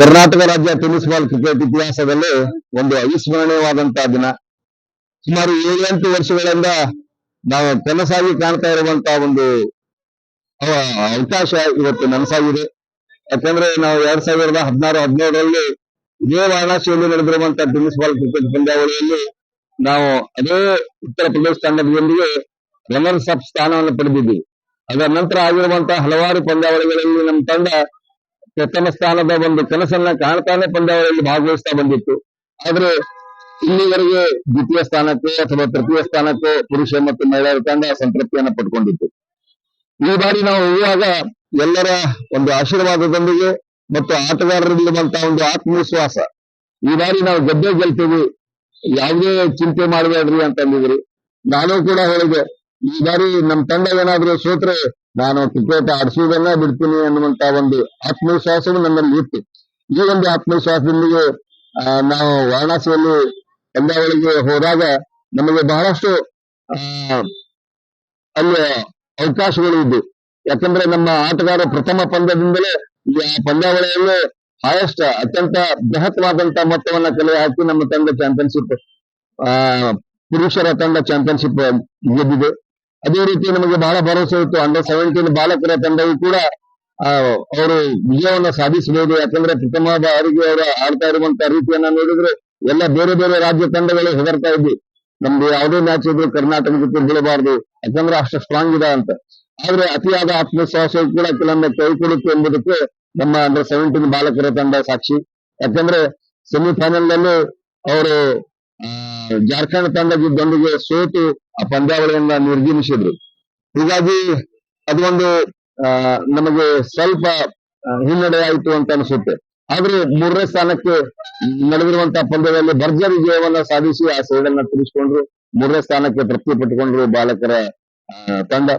ಕರ್ನಾಟಕ ರಾಜ್ಯ tennis ball cricket ಇತಿಹಾಸದಲ್ಲಿ ಒಂದು ಅವಿಸ್ಮರಣೀಯವಾದಂತಹ ದಿನ. ಸುಮಾರು ಏಳೆಂಟು ವರ್ಷಗಳಿಂದ ನಾವು ಕನಸಾಗಿ ಕಾಣ್ತಾ ಇರುವಂತಹ ಒಂದು, ಅವ- ಅವಕಾಶ ಇವತ್ತು ನನಸಾಗಿದೆ. ಯಾಕಂದ್ರೆ ನಾವು ಎರಡ್ ಸಾವಿರದ ಹದಿನಾರು, ಹದಿನೇಳರಲ್ಲಿ ಇದೇ ವಾರಣಾಸಿಯಲ್ಲಿ ನಡೆದಿರುವಂತಹ ಟೆನ್ನಿಸ್ ಬಾಲ್ ಕ್ರಿಕೆಟ್ ಪಂದ್ಯಾವಳಿಯಲ್ಲಿ ನಾವು ಅದೇ ಉತ್ತರ ಪ್ರದೇಶ ತಂಡದೊಂದಿಗೆ ರನ್ನರ್ಸ್ ಅಪ್ ಸ್ಥಾನವನ್ನು ಪಡೆದಿದ್ದೀವಿ ಅದರ ನಂತರ ಆಗಿರುವಂತಹ ಹಲವಾರು ಪಂದ್ಯಾವಳಿಗಳಲ್ಲಿ ನಮ್ಮ ತಂಡ ಪ್ರಥಮ ಸ್ಥಾನದ ಒಂದು ಕನಸನ್ನ ಕಾಣ್ತಾನೆ ಪಂದ್ಯಾವಳಿಯಲ್ಲಿ ಭಾಗವಹಿಸ್ತಾ ಬಂದಿತ್ತು. ಆದ್ರೆ ಇಲ್ಲಿವರೆಗೆ ದ್ವಿತೀಯ ಸ್ಥಾನಕ್ಕೆ ಅಥವಾ ತೃತೀಯ ಸ್ಥಾನಕ್ಕೆ ಪುರುಷ ಮತ್ತು ಮಹಿಳೆಯರ ತಂಡ ಸಂತೃಪ್ತಿಯನ್ನು ಪಡ್ಕೊಂಡಿತ್ತು. ಈ ಬಾರಿ ನಾವು ಹೋಗುವಾಗ ಎಲ್ಲರ ಒಂದು ಆಶೀರ್ವಾದದೊಂದಿಗೆ ಮತ್ತು ಆಟಗಾರರಲ್ಲಿರುವಂತಹ ಒಂದು ಆತ್ಮವಿಶ್ವಾಸ. ಈ ಬಾರಿ ನಾವು ಗದ್ದೆ ಗೆಲ್ತೀವಿ. ಯಾವುದೇ ಚಿಂತೆ ಮಾಡಬೇಡ್ರಿ ಅಂತಂದಿದ್ರು ನಾನು ಕೂಡ ಹೇಳಿದೆ ಈ ಬಾರಿ ನಮ್ಮ ತಂಡ ಏನಾದ್ರು ಸೋತ್ರೆ ನಾನು ಕ್ರಿಕೆಟ್ ಆಡಿಸುವುದನ್ನ ಬಿಡ್ತೀನಿ ಅನ್ನುವಂತ ಒಂದು ಆತ್ಮವಿಶ್ವಾಸವು ನಮ್ಮಲ್ಲಿ ಇತ್ತು. ಈ ಒಂದು ಆತ್ಮವಿಶ್ವಾಸದೊಂದಿಗೆ ನಾವು ವಾರಣಾಸಿಯಲ್ಲಿ ಪಂದ್ಯಾವಳಿಗೆ ಹೋದಾಗ ನಮಗೆ ಬಹಳಷ್ಟು ಅಲ್ಲಿ ಅವಕಾಶಗಳು ಇದ್ದು ಯಾಕಂದ್ರೆ ನಮ್ಮ ಆಟಗಾರ ಪ್ರಥಮ ಪಂದ್ಯದಿಂದಲೇ ಈ ಪಂದ್ಯಾವಳಿಯಲ್ಲಿ ಹೈಯೆಸ್ಟ್ ಅತ್ಯಂತ ಬೃಹತ್ವಾದಂತಹ ಮೊತ್ತವನ್ನ ಕಲೆ ಹಾಕಿ ನಮ್ಮ ತಂಡ ಚಾಂಪಿಯನ್ಶಿಪ್ ಪುರುಷರ ತಂಡ ಚಾಂಪಿಯನ್ಶಿಪ್ ಗೆದ್ದಿದೆ. ಅದೇ ರೀತಿ ನಮಗೆ ಬಹಳ ಭರವಸೆ ಇತ್ತು. ಅಂಡರ್ ಸೆವೆಂಟೀನ್ ಬಾಲಕರ ತಂಡವು ಕೂಡ ಅವರು ವಿಜಯವನ್ನ ಸಾಧಿಸಬಹುದು. ಯಾಕಂದ್ರೆ ಪ್ರಥಮ ಬಾರಿಗೆ ಅವರು ಆಡ್ತಾ ಇರುವಂತಹ ರೀತಿಯನ್ನ ನೋಡಿದ್ರೆ ಎಲ್ಲ ಬೇರೆ ಬೇರೆ ರಾಜ್ಯ ತಂಡಗಳು ಹೆದರ್ತಾ ಇದ್ವಿ. ನಮ್ದು ಯಾವುದೇ ಮ್ಯಾಚ್ ಇದ್ರು ಕರ್ನಾಟಕಕ್ಕೆ ಬೀಳಬಾರ್ದು. ಯಾಕಂದ್ರೆ ಅಷ್ಟು ಸ್ಟ್ರಾಂಗ್ ಇದೆ ಅಂತ. ಆದ್ರೆ ಅತಿಯಾದ ಆತ್ಮವಿಶ್ವಾಸವು ಕೂಡ ಕೆಲವೊಮ್ಮೆ ಕೈ ಕೊಡುತ್ತೆ ಎಂಬುದಕ್ಕೆ ನಮ್ಮ ಅಂಡರ್ ಸೆವೆಂಟೀನ್ ಬಾಲಕರ ತಂಡ ಸಾಕ್ಷಿ. ಯಾಕಂದ್ರೆ ಸೆಮಿಫೈನಲ್ನಲ್ಲಿ ಅವರು ಜಾರ್ಖಂಡ್ ತಂಡದೊಂದಿಗೆ ಸೋತು ಆ ಪಂದ್ಯಾವಳಿಯನ್ನ ನಿರ್ಗಮಿಸಿದ್ರು. ಹೀಗಾಗಿ ಅದೊಂದು ನಮಗೆ ಸ್ವಲ್ಪ ಹಿನ್ನಡೆ ಆಯಿತು ಅಂತ ಅನಿಸುತ್ತೆ. ಆದ್ರೆ ಮೂರನೇ ಸ್ಥಾನಕ್ಕೆ ನಡೆದಿರುವಂತಹ ಪಂದ್ಯದಲ್ಲಿ ಭರ್ಜರಿ ವಿಜಯವನ್ನ ಸಾಧಿಸಿ ಆ ಸೈಡನ್ನ ತಿಳಿಸಿಕೊಂಡ್ರು ಮೂರನೇ ಸ್ಥಾನಕ್ಕೆ ತೃಪ್ತಿ ಪಟ್ಟುಕೊಂಡ್ರು ಬಾಲಕರ ತಂಡ.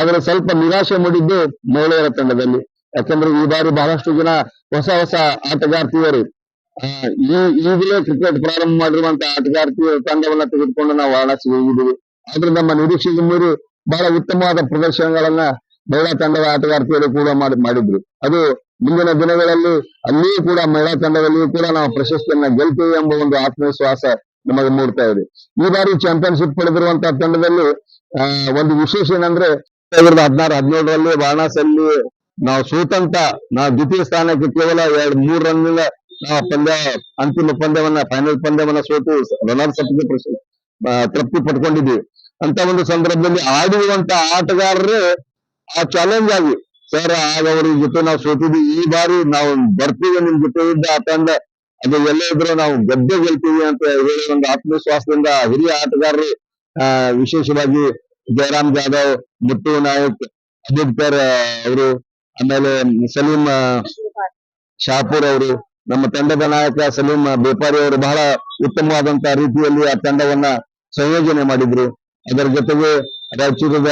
ಆದ್ರೆ ಸ್ವಲ್ಪ ನಿರಾಶೆ ಮೂಡಿದ್ದು ಮಹಿಳೆಯರ ತಂಡದಲ್ಲಿ. ಯಾಕಂದ್ರೆ ಈ ಬಾರಿ ಬಹಳಷ್ಟು ಜನ ಹೊಸ ಹೊಸ ಆಟಗಾರ್ತಿಯರು. ಈಗಲೇ ಕ್ರಿಕೆಟ್ ಪ್ರಾರಂಭ ಮಾಡಿರುವಂತಹ ಆಟಗಾರ್ತಿ ತಂಡವನ್ನ ತೆಗೆದುಕೊಂಡು ನಾವು ವಾರಣಾಸಿ ಹೋಗಿದ್ದೀವಿ. ಆದ್ರೆ ನಮ್ಮ ನಿರೀಕ್ಷೆಗೆ ಮೀರಿ ಬಹಳ ಉತ್ತಮವಾದ ಪ್ರದರ್ಶನಗಳನ್ನ ಮಹಿಳಾ ತಂಡದ ಆಟಗಾರ್ತಿಯರು ಕೂಡ ಮಾಡಿ, ಮಾಡಿದ್ರು. ಅದು ಮುಂದಿನ ದಿನಗಳಲ್ಲಿ ಅಲ್ಲಿಯೂ ಕೂಡ ಮಹಿಳಾ ತಂಡದಲ್ಲಿಯೂ ಕೂಡ ನಾವು ಪ್ರಶಸ್ತಿಯನ್ನ ಗೆಲ್ತೇವೆ ಎಂಬ ಒಂದು ಆತ್ಮವಿಶ್ವಾಸ ನಮಗೆ ಮೂಡ್ತಾ ಇದೆ. ಈ ಬಾರಿ ಚಾಂಪಿಯನ್ಶಿಪ್ ಪಡೆದಿರುವಂತಹ ತಂಡದಲ್ಲಿ ಒಂದು ವಿಶೇಷ ಏನಂದ್ರೆ ಸಾವಿರದ ಹದಿನಾರು, ಹದಿನೇಳರಲ್ಲಿ ವಾರಣಾಸಿಯಲ್ಲಿ ನಾವು ಸೋತಂತ, ನಾವು ದ್ವಿತೀಯ ಸ್ಥಾನಕ್ಕೆ ಕೇವಲ ಎರಡ್, ಮೂರು ರನ್ನಿಂದ ನಾವು ಪಂದ್ಯ, ಅಂತಿಮ ಪಂದ್ಯವನ್ನ ಫೈನಲ್ ಪಂದ್ಯವನ್ನ ಸೋತು ರನ್ನರ್ಸ್ ಪ್ರಶ- ತೃಪ್ತಿ ಪಡ್ಕೊಂಡಿದ್ವಿ. ಅಂತ ಒಂದು ಸಂದರ್ಭದಲ್ಲಿ ಆಡುವಂತ ಆಟಗಾರರು ಆ ಚಾಲೆಂಜ್ ಆಗಿ, ಸರ್, ಆಗ ಅವ್ರ ಜೊತೆ ನಾವು ಸೋತಿದ್ವಿ. ಈ ಬಾರಿ ನಾವು ಬರ್ತೀವಿ ನಿಮ್ ಜೊತೆ ಇದ್ದ ಆ ತಂಡ. ಅದು ಎಲ್ಲ ಇದ್ರು ನಾವು ಗೆದ್ದೆ ಗೆಲ್ತೀವಿ ಅಂತ ಹೇಳಿ ಒಂದು ಆತ್ಮವಿಶ್ವಾಸದಿಂದ ಹಿರಿಯ ಆಟಗಾರರು ವಿಶೇಷವಾಗಿ ಜಯರಾಮ್ ಜಾಧವ್, ಮುತ್ತು ನಾಯಕ್ ಅಜಿತ್ ಅವರು, ಆಮೇಲೆ ಸಲೀಂ ಶಾಪೂರ್ ಅವರು ನಮ್ಮ ತಂಡದ ನಾಯಕ ಸಲೀಂ ಬೇಪಾರಿ ಅವರು ಬಹಳ ಉತ್ತಮವಾದಂತಹ ರೀತಿಯಲ್ಲಿ ಆ ತಂಡವನ್ನ ಸಂಯೋಜನೆ ಮಾಡಿದ್ರು. ಅದರ ಜೊತೆಗೆ ರಾಯಚೂರದ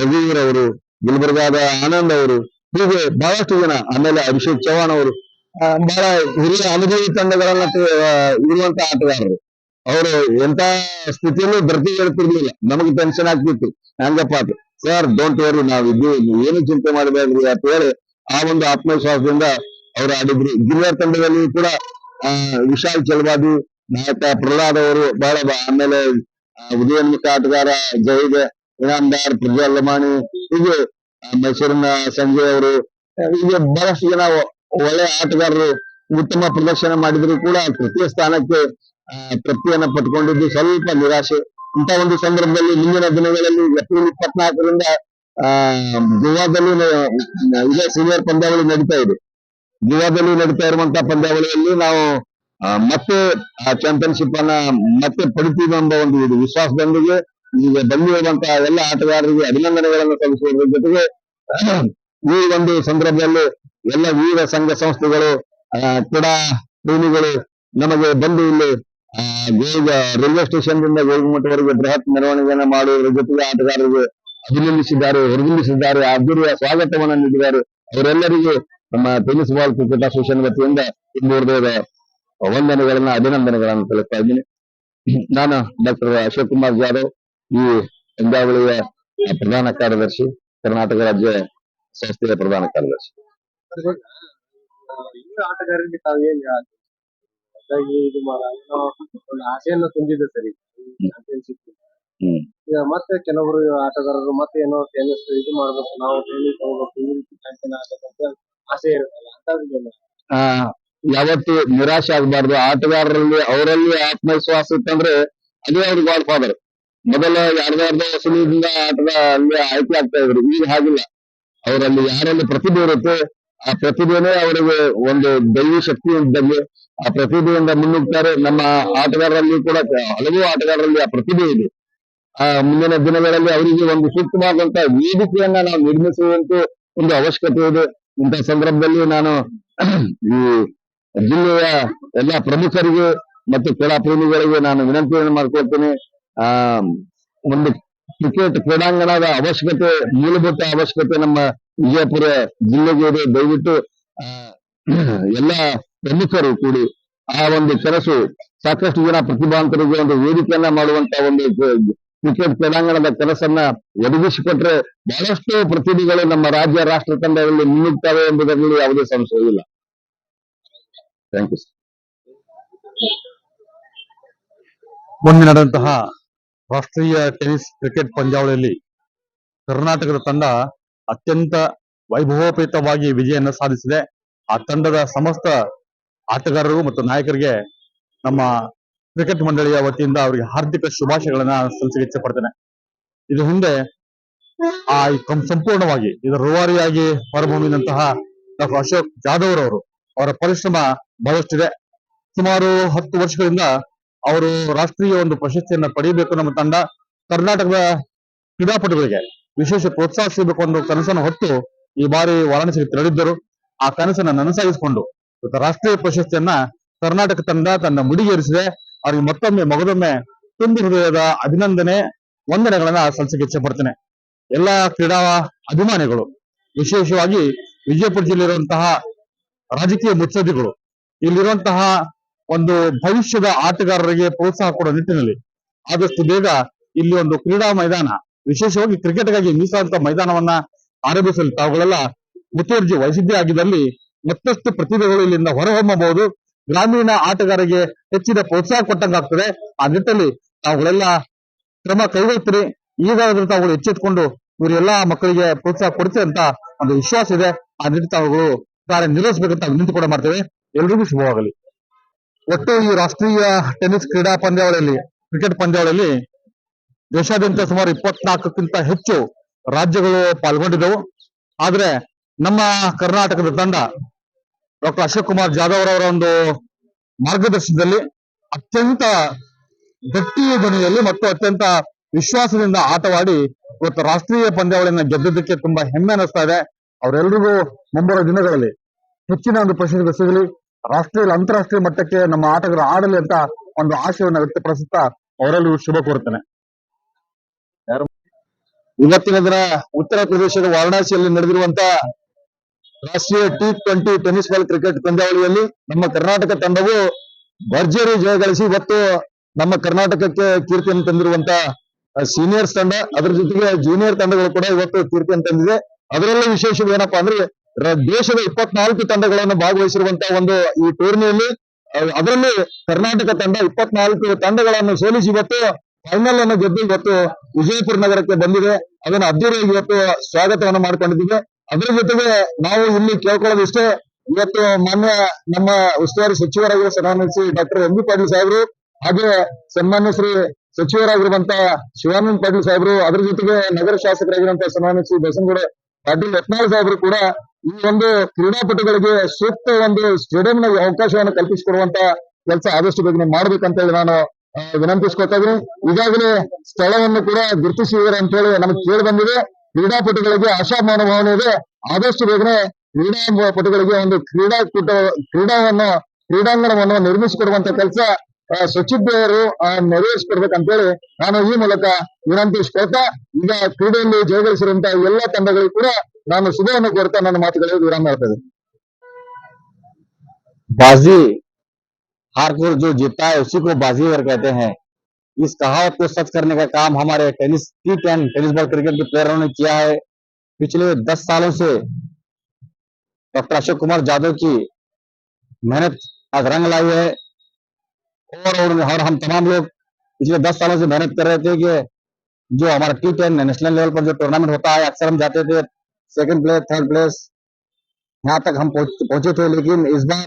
ರವೀಂದ್ರ ಅವರು, ಗುಲ್ಬರ್ಗಾದ ಆನಂದ್ ಅವರು, ಹೀಗೆ ಬಹಳಷ್ಟು ಜನ, ಆಮೇಲೆ ಅಭಿಷೇಕ್ ಚೌಹಾಣ್ ಅವರು ಬಹಳ ಹಿರಿಯ ಅನುಭವಿ ತಂಡಗಳನ್ನ ಇರುವಂತಹ ಆಟಗಾರರು. ಅವರು ಎಂತ ಸ್ಥಿತಿಯಲ್ಲೂ ಭರ್ತಿ ಹೇಳ್ತಿರ್ಲಿಲ್ಲ. ನಮಗೆ ಟೆನ್ಷನ್ ಆಗ್ತಿತ್ತು. ಹಂಗಪ್ಪ ಸರ್ ಡೋಂಟ್ ವರಿ ನಾವು ಇದ್ದೀವಿ ಏನು ಚಿಂತೆ ಮಾಡಬೇಡ್ರಿ ಅಂತ ಹೇಳಿ ಆ ಒಂದು ಆತ್ಮವಿಶ್ವಾಸದಿಂದ ಅವರು ಆಡಿದ್ರು ಗಿರಿಯರ್ ತಂಡದಲ್ಲಿ ಕೂಡ ವಿಶಾಲ್ ಚಲವಾದಿ ನಾಯಕ ಪ್ರಹ್ಲಾದ್ ಅವರು ಬಹಳ ಆಮೇಲೆ ಉದಯೋನ್ಮುಖ ಆಟಗಾರ ಜೈದ್, ಇನಾಮ್ದಾರ್, ಪ್ರಜ್ವಲ್ ಲಮಾಣಿ, ಹೀಗೆ ಮೈಸೂರಿನ ಸಂಜಯ್ ಅವರು, ಹೀಗೆ ಬಹಳಷ್ಟು ಜನ ಒಳ್ಳೆ ಆಟಗಾರರು ಉತ್ತಮ ಪ್ರದರ್ಶನ ಮಾಡಿದ್ರು ಕೂಡ ತೃತೀಯ ಸ್ಥಾನಕ್ಕೆ ತೃಪ್ತಿಯನ್ನ ಪಟ್ಕೊಂಡಿದ್ದು ಸ್ವಲ್ಪ ನಿರಾಶೆ. ಇಂಥ ಒಂದು ಸಂದರ್ಭದಲ್ಲಿ ಮುಂದಿನ ದಿನಗಳಲ್ಲಿ ಏಪ್ರಿಲ್ ಇಪ್ಪತ್ನಾಲ್ಕರಿಂದ ಗೋವಾದಲ್ಲಿ ಇದೇ ಸೀನಿಯರ್ ಪಂದ್ಯಾವಳಿ ನಡೀತಾ ಇದೆ. ಗೋವಾದಲ್ಲಿ ನಡೀತಾ ಇರುವಂತಹ ಪಂದ್ಯಾವಳಿಯಲ್ಲಿ ನಾವು ಮತ್ತೆ ಆ ಚಾಂಪಿಯನ್ಶಿಪ್ ಅನ್ನ ಮತ್ತೆ ಪಡಿತೀವಿ ಎಂಬ ಒಂದು ಇದು ವಿಶ್ವಾಸದೊಂದಿಗೆ ಈಗ ಬಂದಿರುವಂತಹ ಎಲ್ಲ ಆಟಗಾರರಿಗೆ ಅಭಿನಂದನೆಗಳನ್ನು ಸಲ್ಲಿಸುವುದರ ಜೊತೆಗೆ, ಈ ಒಂದು ಸಂದರ್ಭದಲ್ಲಿ ಎಲ್ಲ ವಿವಿಧ ಸಂಘ ಸಂಸ್ಥೆಗಳು ಕ್ರೀಡಾ ಪ್ರೇಮಿಗಳು ನಮಗೆ ಬಂದು ಇಲ್ಲಿ ರೈಲ್ವೆ ಸ್ಟೇಷನ್ ದಿಂದ ಗೋಗಮಠವರೆಗೆ ಬೃಹತ್ ಮೆರವಣಿಗೆಯನ್ನು ಮಾಡುವುದರ ಜೊತೆಗೆ ಆಟಗಾರರಿಗೆ ಅಭಿನಂದಿಸಿದ್ದಾರೆ ಹೊರಗುಂಬಿಸಿದ್ದಾರೆ ಅದ್ದೂರಿಯ ಸ್ವಾಗತವನ್ನು ನೀಡಿದ್ದಾರೆ. ಅವರೆಲ್ಲರಿಗೂ ನಮ್ಮ ಟೆನ್ನಿಸ್ ಬಾಲ್ ಕ್ರಿಕೆಟ್ ಅಸೋಸಿಯೇಷನ್ ವತಿಯಿಂದ ಇನ್ನೂರ್ದ ವಂದನೆಗಳನ್ನ ಅಭಿನಂದನೆಗಳನ್ನು ತಿಳಿಸ್ತಾ ಇದ್ದೀನಿ. ನಾನು ಡಾಕ್ಟರ್ ಅಶೋಕ್ ಕುಮಾರ್ ಜಾಧವ್ ಈ ಪಂದ್ಯಾವಳಿಯ ಪ್ರಧಾನ ಕಾರ್ಯದರ್ಶಿ ಕರ್ನಾಟಕ ರಾಜ್ಯ ಸಂಸ್ಥೆಯ ಪ್ರಧಾನ ಕಾರ್ಯದರ್ಶಿ. ಆಟಗಾರರಿಗೆ ತಾವು ಇದು ಆಸೆಯನ್ನ ತುಂಬಿದೆ ಸರಿ. ಈಗ ಮತ್ತೆ ಕೆಲವರು ಆಟಗಾರರು ಮತ್ತೆ ಏನೋ ಟೆನ್ನಿಸ್ ಇದು ಮಾಡ್ಬೇಕು ನಾವು ಟೆನ್ನಿಸ್ ಹೋಗ್ಬೇಕು ಈ ರೀತಿ ಚಾಂಪಿಯನ್ ಆಗ್ಬೇಕಂತ ಆಸೆ ಇರುತ್ತಲ್ಲ ಆ, ಯಾವತ್ತು ನಿರಾಶೆ ಆಗ್ಬಾರ್ದು. ಆಟಗಾರರಲ್ಲಿ ಅವರಲ್ಲಿ ಆತ್ಮವಿಶ್ವಾಸ ಇತ್ತಂದ್ರೆ ಅದೇ ಅವ್ರ ಗಾಡ್ ಫಾದರ್ ಮೊದಲ ಯಾರ್ದಾರ್ದ ವಸೂಲಿಯಿಂದ ಆಟದ ಅಲ್ಲಿ ಆಯ್ಕೆ ಆಗ್ತಾ ಇದ್ರು. ಈಗ ಹಾಗಿಲ್ಲ. ಅವರಲ್ಲಿ ಯಾರಲ್ಲಿ ಪ್ರತಿಭೆ ಇರುತ್ತೆ, ಆ ಪ್ರತಿಭೆನೇ ಅವರಿಗೆ ಒಂದು ದೈವಿ ಶಕ್ತಿ ಇದ್ದಂಗೆ ಆ ಪ್ರತಿಭೆಯಿಂದ ಮುನ್ನುಗ್ತಾರೆ. ನಮ್ಮ ಆಟಗಾರರಲ್ಲಿ ಕೂಡ ಹಲವು ಆಟಗಾರರಲ್ಲಿ ಆ ಪ್ರತಿಭೆ ಇದೆ. ಆ, ಮುಂದಿನ ದಿನಗಳಲ್ಲಿ ಅವರಿಗೆ ಒಂದು ಸೂಕ್ತವಾದಂತಹ ವೇದಿಕೆಯನ್ನ ನಾವು ನಿರ್ಮಿಸುವಂತೂ ಒಂದು ಅವಶ್ಯಕತೆ ಇದೆ. ಇಂಥ ಸಂದರ್ಭದಲ್ಲಿ ನಾನು ಈ ಜಿಲ್ಲೆಯ ಎಲ್ಲಾ ಪ್ರಮುಖರಿಗೆ ಮತ್ತು ಕ್ರೀಡಾ ಪ್ರೇಮಿಗಳಿಗೆ ನಾನು ವಿನಂತಿಯನ್ನು ಮಾಡ್ಕೊಳ್ತೇನೆ. ಆ, ಒಂದು ಕ್ರಿಕೆಟ್ ಕ್ರೀಡಾಂಗಣದ ಅವಶ್ಯಕತೆ, ಮೂಲಭೂತ ಅವಶ್ಯಕತೆ ನಮ್ಮ ವಿಜಯಪುರ ಜಿಲ್ಲೆಗೆ ಇದೆ. ದಯವಿಟ್ಟು ಎಲ್ಲ ಪ್ರಮುಖರು ಕೂಡಿ ಆ ಒಂದು ಕನಸು ಸಾಕಷ್ಟು ಜನ ಪ್ರತಿಭಾವಂತರಿಗೆ ಒಂದು ವೇದಿಕೆಯನ್ನ ಮಾಡುವಂತ ಒಂದು ಕ್ರಿಕೆಟ್ ಕ್ರೀಡಾಂಗಣದ ಕೆಲಸನ್ನ ಒದಗಿಸಿಕೊಟ್ರೆ ಬಹಳಷ್ಟು ಪ್ರತಿನಿಧಿಗಳು ನಮ್ಮ ರಾಜ್ಯ, ರಾಷ್ಟ್ರ ತಂಡದಲ್ಲಿ ಮುನ್ನುಗ್ತವೆ ಎಂಬುದರಲ್ಲಿ ಯಾವುದೇ ಸಂಶಯವಿಲ್ಲ ಥ್ಯಾಂಕ್ ಯು ಮೊನ್ನೆ ನಡೆದಂತಹ ರಾಷ್ಟ್ರೀಯ ಟೆನಿಸ್ ಕ್ರಿಕೆಟ್ ಪಂದ್ಯಾವಳಿಯಲ್ಲಿ ಕರ್ನಾಟಕದ ತಂಡ ಅತ್ಯಂತ ವೈಭವೋಪೇತವಾಗಿ ವಿಜಯವನ್ನು ಸಾಧಿಸಿದೆ. ಆ ತಂಡದ ಸಮಸ್ತ ಆಟಗಾರರು ಮತ್ತು ನಾಯಕರಿಗೆ ನಮ್ಮ ಕ್ರಿಕೆಟ್ ಮಂಡಳಿಯ ವತಿಯಿಂದ ಅವರಿಗೆ ಹಾರ್ದಿಕ ಶುಭಾಶಯಗಳನ್ನ ಸಲ್ಲಿಸಲಿಕ್ಕೆ ಇಚ್ಛಪಡ್ತೇನೆ ಇದು ಹಿಂದೆ ಆ ಸಂಪೂರ್ಣವಾಗಿ ಇದರ ರೂವಾರಿಯಾಗಿ ಹೊರಭೂಮಿದಂತಹ ಡಾಕ್ಟರ್ ಅಶೋಕ್ ಜಾಧವ್ ಅವರು ಅವರ ಪರಿಶ್ರಮ ಬಹಳಷ್ಟಿದೆ. ಸುಮಾರು ಹತ್ತು ವರ್ಷಗಳಿಂದ ಅವರು ರಾಷ್ಟ್ರೀಯ ಒಂದು ಪ್ರಶಸ್ತಿಯನ್ನ ಪಡೆಯಬೇಕು ನಮ್ಮ ತಂಡ ಕರ್ನಾಟಕದ ಕ್ರೀಡಾಪಟುಗಳಿಗೆ ವಿಶೇಷ ಪ್ರೋತ್ಸಾಹ ಸಿಗಬೇಕು ಅನ್ನೋ ಕನಸನ್ನು ಹೊತ್ತು ಈ ಬಾರಿ ವಾರಾಣಸಿಗೆ ತೆರಳಿದ್ದರು. ಆ ಕನಸನ್ನ ನನಸಾಗಿಸಿಕೊಂಡು ರಾಷ್ಟ್ರೀಯ ಪ್ರಶಸ್ತಿಯನ್ನ ಕರ್ನಾಟಕ ತಂಡ ತನ್ನ ಮುಡಿಗೇರಿಸಿದೆ. ಅವರಿಗೆ ಮತ್ತೊಮ್ಮೆ ಮಗದೊಮ್ಮೆ ತುಂಬಿ ಹೃದಯದ ಅಭಿನಂದನೆ, ವಂದನೆಗಳನ್ನ ಸಲ್ಲಿಸಕ್ಕೆ ಇಚ್ಛೆ ಪಡ್ತೇನೆ. ಎಲ್ಲಾ ಕ್ರೀಡಾ ಅಭಿಮಾನಿಗಳು, ವಿಶೇಷವಾಗಿ ವಿಜಯಪುರ ಜಿಲ್ಲೆಯಿರುವಂತಹ ರಾಜಕೀಯ ಮುತ್ಸದ್ದಿಗಳು, ಇಲ್ಲಿರುವಂತಹ ಒಂದು ಭವಿಷ್ಯದ ಆಟಗಾರರಿಗೆ ಪ್ರೋತ್ಸಾಹ ಕೊಡುವ ನಿಟ್ಟಿನಲ್ಲಿ ಆದಷ್ಟು ಬೇಗ ಇಲ್ಲಿ ಒಂದು ಕ್ರೀಡಾ ಮೈದಾನ, ವಿಶೇಷವಾಗಿ ಕ್ರಿಕೆಟ್ಗಾಗಿ ಮೀಸಲಾದ ಮೈದಾನವನ್ನ ಆರಂಭಿಸಲು ತಾವುಗಳೆಲ್ಲ ಮುತುವರ್ಜಿ ವಹಿಸಿದ್ದೇ ಆಗಿದ್ದಲ್ಲಿ ಮತ್ತಷ್ಟು ಪ್ರತಿಭೆಗಳು ಇಲ್ಲಿಂದ ಹೊರಹೊಮ್ಮಬಹುದು. ಗ್ರಾಮೀಣ ಆಟಗಾರರಿಗೆ ಹೆಚ್ಚಿನ ಪ್ರೋತ್ಸಾಹ ಕೊಟ್ಟಂಗಾಗ್ತದೆ ಆ ನಿಟ್ಟಿನಲ್ಲಿ ತಾವುಗಳೆಲ್ಲ ಕ್ರಮ ಕೈಗೊಳ್ತೀರಿ. ಈಗಾದ್ರೂ ತಾವುಗಳು ಹೆಚ್ಚಿಟ್ಕೊಂಡು ಇವ್ರೆಲ್ಲಾ ಮಕ್ಕಳಿಗೆ ಪ್ರೋತ್ಸಾಹ ಕೊಡ್ತೀರಿ ಅಂತ ಒಂದು ವಿಶ್ವಾಸ ಇದೆ. ಆ ನಿಟ್ಟಿನಲ್ಲಿ ತಾವುಗಳು ಕಾರ್ಯನಿರ್ವಹಿಸಬೇಕಂತ ವಿನಂತಿ ಕೂಡ ಮಾಡ್ತೇವೆ. ಎಲ್ರಿಗೂ ಶುಭವಾಗಲಿ. ಒಟ್ಟು ಈ ರಾಷ್ಟ್ರೀಯ ಟೆನಿಸ್ ಕ್ರೀಡಾ ಪಂದ್ಯಾವಳಿಯಲ್ಲಿ, ಕ್ರಿಕೆಟ್ ಪಂದ್ಯಾವಳಿಯಲ್ಲಿ ದೇಶಾದ್ಯಂತ ಸುಮಾರು ಇಪ್ಪತ್ನಾಲ್ಕಕ್ಕಿಂತ ಹೆಚ್ಚು ರಾಜ್ಯಗಳು ಪಾಲ್ಗೊಂಡಿದ್ದವು. ಆದ್ರೆ ನಮ್ಮ ಕರ್ನಾಟಕದ ತಂಡ ಡಾಕ್ಟರ್ ಅಶೋಕ್ ಕುಮಾರ್ ಜಾಧವ್ ಅವರ ಒಂದು ಮಾರ್ಗದರ್ಶನದಲ್ಲಿ ಅತ್ಯಂತ ಗಟ್ಟಿ ಧ್ವನಿಯಲ್ಲಿ ಮತ್ತು ಅತ್ಯಂತ ವಿಶ್ವಾಸದಿಂದ ಆಟವಾಡಿ ಇವತ್ತು ರಾಷ್ಟ್ರೀಯ ಪಂದ್ಯಾವಳಿಯನ್ನ ಗೆದ್ದಿದ್ದಕ್ಕೆ ತುಂಬಾ ಹೆಮ್ಮೆ ಅನಿಸ್ತಾ ಇದೆ. ಅವರೆಲ್ಲರಿಗೂ ಮುಂಬರುವ ದಿನಗಳಲ್ಲಿ ಹೆಚ್ಚಿನ ಒಂದು ಪ್ರಶಸ್ತಿ ಸಿಗಲಿ. ರಾಷ್ಟ್ರೀಯ ಅಂತಾರಾಷ್ಟ್ರೀಯ ಮಟ್ಟಕ್ಕೆ ನಮ್ಮ ಆಟಗಾರರು ಆಡಲಿ ಅಂತ ಒಂದು ಆಶಯವನ್ನು ವ್ಯಕ್ತಪಡಿಸುತ್ತಾ ಅವರೆಲ್ಲರಿಗೂ ಶುಭ ಕೋರುತ್ತೇನೆ. ಇವತ್ತಿನ ದಿನ ಉತ್ತರ ಪ್ರದೇಶದ ವಾರಣಾಸಿಯಲ್ಲಿ ನಡೆದಿರುವಂತ ರಾಷ್ಟ್ರೀಯ T twenty tennis ball cricket ಪಂದ್ಯಾವಳಿಯಲ್ಲಿ ನಮ್ಮ ಕರ್ನಾಟಕ ತಂಡವು ಭರ್ಜರಿ ಜಯ ಗಳಿಸಿ ಇವತ್ತು ನಮ್ಮ ಕರ್ನಾಟಕಕ್ಕೆ ಕೀರ್ತಿಯನ್ನು ತಂದಿರುವಂತ ಸೀನಿಯರ್ಸ್ ತಂಡ. ಅದರ ಜೊತೆಗೆ ಜೂನಿಯರ್ ತಂಡಗಳು ಕೂಡ ಇವತ್ತು ಕೀರ್ತಿಯನ್ನು ತಂದಿದೆ. ಅದರಲ್ಲೂ ವಿಶೇಷ ಏನಪ್ಪಾ ಅಂದ್ರೆ ದೇಶದ ಇಪ್ಪತ್ನಾಲ್ಕು ತಂಡಗಳನ್ನು ಭಾಗವಹಿಸಿರುವಂತಹ ಒಂದು ಈ ಟೂರ್ನಿಯಲ್ಲಿ ಅದರಲ್ಲಿ ಕರ್ನಾಟಕ ತಂಡ ಇಪ್ಪತ್ನಾಲ್ಕು ತಂಡಗಳನ್ನು ಸೋಲಿಸಿ ಇವತ್ತು ಫೈನಲ್ ಅನ್ನು ಗೆದ್ದು ಇವತ್ತು ವಿಜಯಪುರ ನಗರಕ್ಕೆ ಬಂದಿದೆ. ಅದನ್ನು ಅದ್ದೂರಿಯಾಗಿ ಇವತ್ತು ಸ್ವಾಗತವನ್ನು ಮಾಡ್ಕೊಂಡಿದ್ದೀವಿ. ಅದರ ಜೊತೆಗೆ ನಾವು ಇಲ್ಲಿ ಕೇಳ್ಕೊಳ್ಳೋದು ಇಷ್ಟೇ ಇವತ್ತು ಮಾನ್ಯ ನಮ್ಮ ಉಸ್ತುವಾರಿ ಸಚಿವರಾಗಿರುವ ಸನ್ಮಾನಿಸಿ ಡಾಕ್ಟರ್ ಎಂ ಬಿ ಪಾಟೀಲ್ ಸಾಹೇಬ್ರು, ಹಾಗೆ ಸನ್ಮಾನ್ಯ ಶ್ರೀ ಸಚಿವರಾಗಿರುವಂತ ಶಿವಾನಂದ ಪಾಟೀಲ್ ಸಾಹೇಬ್ರು, ಅದ್ರ ಜೊತೆಗೆ ನಗರ ಶಾಸಕರಾಗಿರುವಂತಹ ಸನ್ಮಾನ್ಯ ಶ್ರೀ ಬಸನಗೌಡ ಪಾಟೀಲ್ ಯತ್ನಾಳ್ ಸಾಹೇಬರು ಕೂಡ ಈ ಒಂದು ಕ್ರೀಡಾಪಟುಗಳಿಗೆ ಸೂಕ್ತ ಒಂದು ಸ್ಟೇಡಿಯಂನ ಅವಕಾಶವನ್ನು ಕಲ್ಪಿಸಿಕೊಡುವಂತ ಕೆಲಸ ಆದಷ್ಟು ಬೇಗನೆ ಮಾಡ್ಬೇಕಂತ ಹೇಳಿ ನಾನು ವಿನಂತಿಸ್ಕೊತಾ ಇದ್ದೀನಿ. ಈಗಾಗಲೇ ಸ್ಥಳವನ್ನು ಕೂಡ ಗುರುತಿಸಿದ್ದಾರೆ ಅಂತ ಹೇಳಿ ನಮಗೆ ಕೇಳಿ ಬಂದಿದೆ. ಕ್ರೀಡಾಪಟುಗಳಿಗೆ ಆಶಾ ಮನೋಭಾವನೆ ಇದೆ ಆದಷ್ಟು ಬೇಗನೆ ಕ್ರೀಡಾಪಟುಗಳಿಗೆ ಒಂದು ಕ್ರೀಡಾಕೂಟ ಕ್ರೀಡಾವನ್ನು ಕ್ರೀಡಾಂಗಣವನ್ನು ನಿರ್ಮಿಸಿಕೊಡುವಂತ ಕೆಲಸ ಸಚಿವರು ನೆರವೇರಿಸಿಕೊಡ್ಬೇಕಂತೇಳಿ ನಾನು ಈ ಮೂಲಕ ವಿನಂತಿಸ್ಕೊಳ್ತಾ ಈಗ ಕ್ರೀಡೆಯಲ್ಲಿ ಜಯಗಳಿಸಿರುವಂತಹ ಎಲ್ಲ ತಂಡಗಳಿಗೂ ಕೂಡ ನಾನು ಶುಭವನ್ನು ಕೋರ್ತಾ ನನ್ನ ಮಾತುಗಳಿಗೆ ವಿರಾಮ ಮಾಡ್ತೇನೆ बाजी हार को जो जीतता है उसी को बाजीगर कहते हैं इस कहावत को सच करने का काम हमारे tennis T ten tennis ball cricket के प्लेयरों ने किया है। पिछले दस सालों से डॉक्टर अशोक कुमार यादव की मेहनत आज रंग लाई है। और और हम तमाम लोग पिछले दस सालों से मेहनत कर रहे थे कि जो हमारा टी टेन नेशनल लेवल पर जो टूर्नामेंट होता है, अक्सर हम जाते थे सेकंड प्लेस थर्ड प्लेस यहाँ तक हम पहुँचे थे। लेकिन इस बार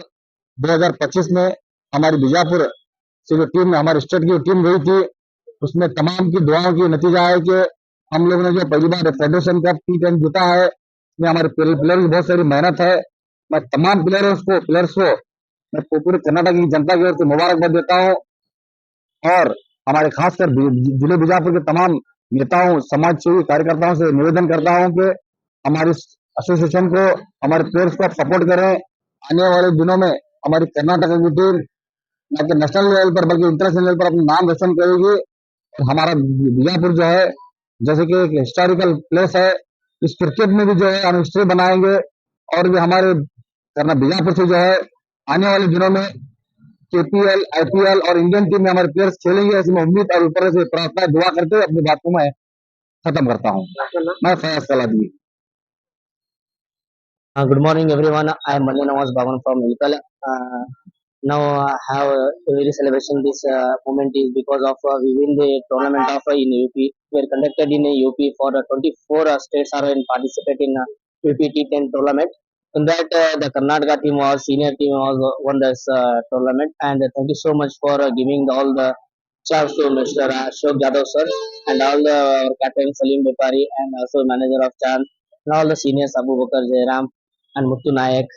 2025 में हमारी बीजापुर से जो टीम हमारी स्टेट की टीम गई थी। उसमें तमाम की दुआओं की नतीजा है कि हम लोगों ने जो पहली बार फेडरेशन कप टी टेन जीता है इसमें हमारे प्लेयर की बहुत सारी मेहनत है। मैं तमाम प्लेयर्स को प्लेयर्स को, मैं पूरे कर्नाटक की जनता की ओर से मुबारकबाद देता हूँ। और हमारे खासकर ज़िले बीजापुर के तमाम नेताओं समाज सेवी कार्यकर्ताओं से निवेदन करता हूँ कि हमारी एसोसिएशन को, हमारे प्लेयर्स को सपोर्ट करें। आने वाले दिनों में हमारी कर्नाटक की टीम न कि नेशनल लेवल पर बल्कि इंटरनेशनल लेवल पर अपना नाम रोशन करेगी। और हमारा बीजापुर जो है जैसे कि एक हिस्टोरिकल प्लेस है इस क्रिकेट में भी जो है हम हिस्ट्री बनाएँगे। और भी हमारे करना बीजापुर से जो है आने वाले दिनों में केपीएल आईपीएल और इंडियन टीम में हमारे प्लेयर्स खेलेंगे। ऐसी मैं उम्मीद और ऊपर से प्रार्थना दुआ करते हुए अपनी बात मैं खत्म करता हूँ। मैं Fayaz Saladi morning, everyone. I am Mali Nawaz Bhavan from Ilkal. Uh, now I have a very celebration. This uh, moment is because of uh, we win the tournament of uh, in UP. We are conducted in uh, UP for uh, 24 uh, states are in participate in uh, UP T10 tournament. In that, uh, the Karnataka team was senior team was uh, won this uh, tournament. And uh, thank you so much for uh, giving all the chance to Mr. Ashok Jadhav sir and all the our captain Salim Bepari and also manager of Chand and all the seniors Abu Bakar Jairam and Muttu Nayak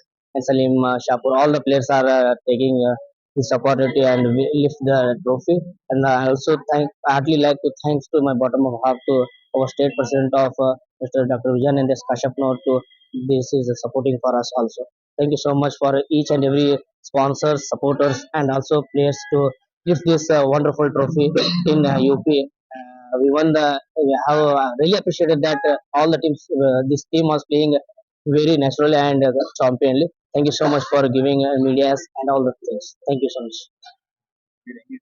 Salim uh, Shapur. All the players are uh, taking uh, this opportunity and lift the trophy. And I also thank, heartily like to thanks to my bottom of heart to our state president of uh, Mr. Dr. Vijan and this Kashapno to this is supporting for us also. Thank you so much for each and every sponsors, supporters, and also players to lift this uh, wonderful trophy in uh, UP. We won the. We have really appreciated that all the teams. This team was playing very naturally and championly. Thank you so much for giving uh, medias and all the things. Thank you so much.